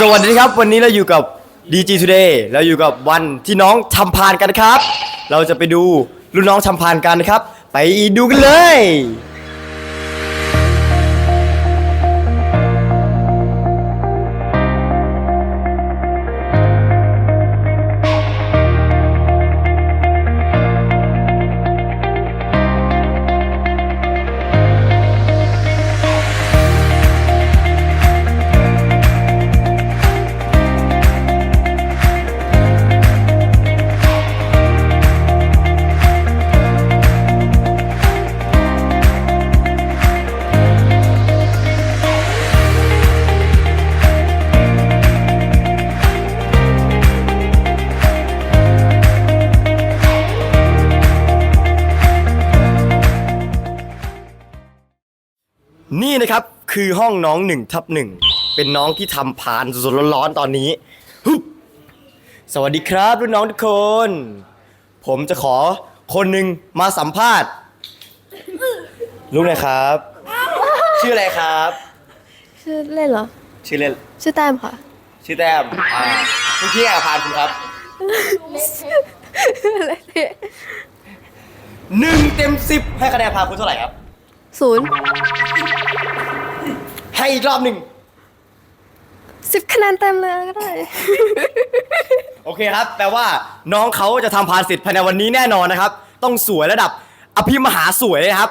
สวัสดีครับ วันนี้เราอยู่กับ DG Today เราอยู่กับวันที่น้องทำพานกันนะครับ เราจะไปดูรุ่นน้องทำพานกันนะครับ ไปดูกันเลย นี่นะครับคือห้องน้องหนึ่งทับหนึ่งเป็นน้องที่ทำพานสดๆร้อนๆตอนนี้ฮึบสวัสดีครับรุ่นน้องทุกคน ผมจะขอคนหนึ่งมาสัมภาษณ์รู้ไหมครับ ชื่ออะไรครับ ชื่อเล่นเหรอ ชื่อเล่นชื่อแต้มค่ะ ชื่อแต้มอ่าคุณพี่แอบพานคุณครับหนึ่งเต็มสิบให้คะแนนพานคุณเท่าไหร่ครับ ศูนย์ ให้อีกรอบหนึ่งสิบคะแนนเต็มเลยก็ได้ โอเคครับ แปลว่าน้องเขาจะทำพานเสร็จภายในวันนี้แน่นอนนะครับ ต้องสวยระดับ อภิมหาสวยเลยนะครับ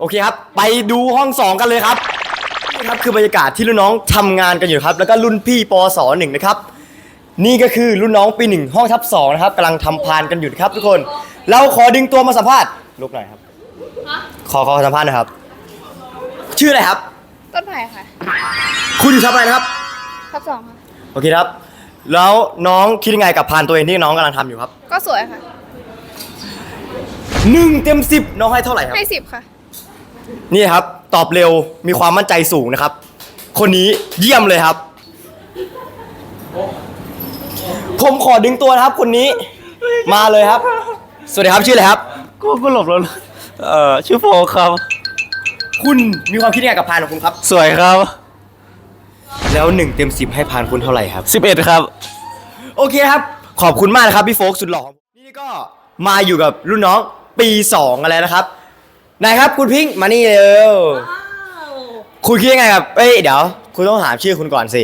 โอเคครับ ไปดูห้องสองกันเลยครับนี่ครับคือบรรยากาศที่รุ่นน้องทำงานกันอยู่ครับ แล้วก็รุ่นพี่ปศหนึ่งนะครับ นี่ก็คือรุ่นน้องปีหนึ่งห้องทับสองนะครับกำลังทำพานกันอยู่นะครับ ทุกคน เราขอดึงตัวมาสัมภาษณ์ลุกหน่อยครับ ขอขอสัมภาษณ์หนะครับ ชื่ออะไรครับ ต้นไผ่ค่ะคุณอยู่ชั้นอะไรนะครับทับสองค่ะ โอเคครับ แล้วน้องคิดยังไงกับพานตัวเองที่น้องกำลังทำอยู่ครับก็สวยค่ะ หนึ่งเต็มสิบน้องให้เท่าไหร่ครับ ให้สิบค่ะ นี่ครับ ตอบเร็วมีความมั่นใจสูงนะครับ คนนี้เยี่ยมเลยครับ ผมขอดึงตัวนะครับ คนนี้มาเลยครับ สวัสดีครับชื่ออะไรครับ กูก็หลบแล้วนะเอ่อชื่อโฟครับ คุณมีความคิดยังไงกับพานของคุณครับ สวยครับ แล้วหนึ่งเต็มสิบให้พานคุณเท่าไหร่ครับ 11 ครับ โอเคครับ ขอบคุณมากนะครับพี่โฟกสุดหล่อของผมนี่ก็มาอยู่กับรุ่นน้องปีสองอะไรนะครับนายครับคุณพิงค์มานี่เร็วคุณคิดยังไงกับเอ้ยเดี๋ยว คุณต้องถามชื่อคุณก่อนสิ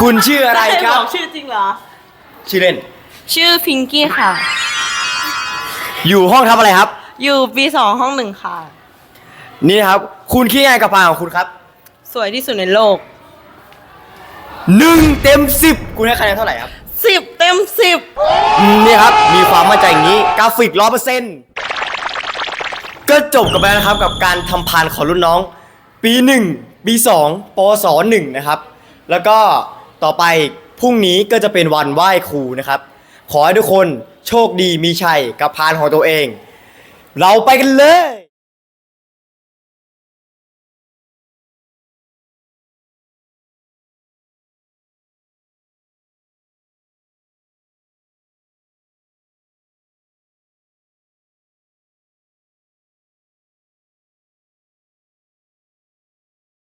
คุณชื่ออะไรครับบอกชื่อจริงเหรอ ชื่อเล่น ชื่อพิงกี้ค่ะ อยู่ห้องทับอะไรครับ อยู่ปีสองห้องหนึ่งค่ะ นี่นะครับ คุณคิดยังไงกับพานของคุณครับสวยที่สุดในโลกหนึ่งเต็มสิบคุณให้คะแนนเท่าไหร่ครับสิบเต็มสิบอืมนี่ครับ มีความมั่นใจอย่างนี้ กราฟิกร้อยเปอร์เซ็นต์ก็จบกันไปแล้วนะครับกับการทำพานของรุ่นน้อง ปีหนึ่งปีสองปวสหนึ่งนะครับ แล้วก็ต่อไปพรุ่งนี้ก็จะเป็นวันไหว้ครูนะครับ ขอให้ทุกคนโชคดีมีชัยกับพานของตัวเอง เราไปกันเลย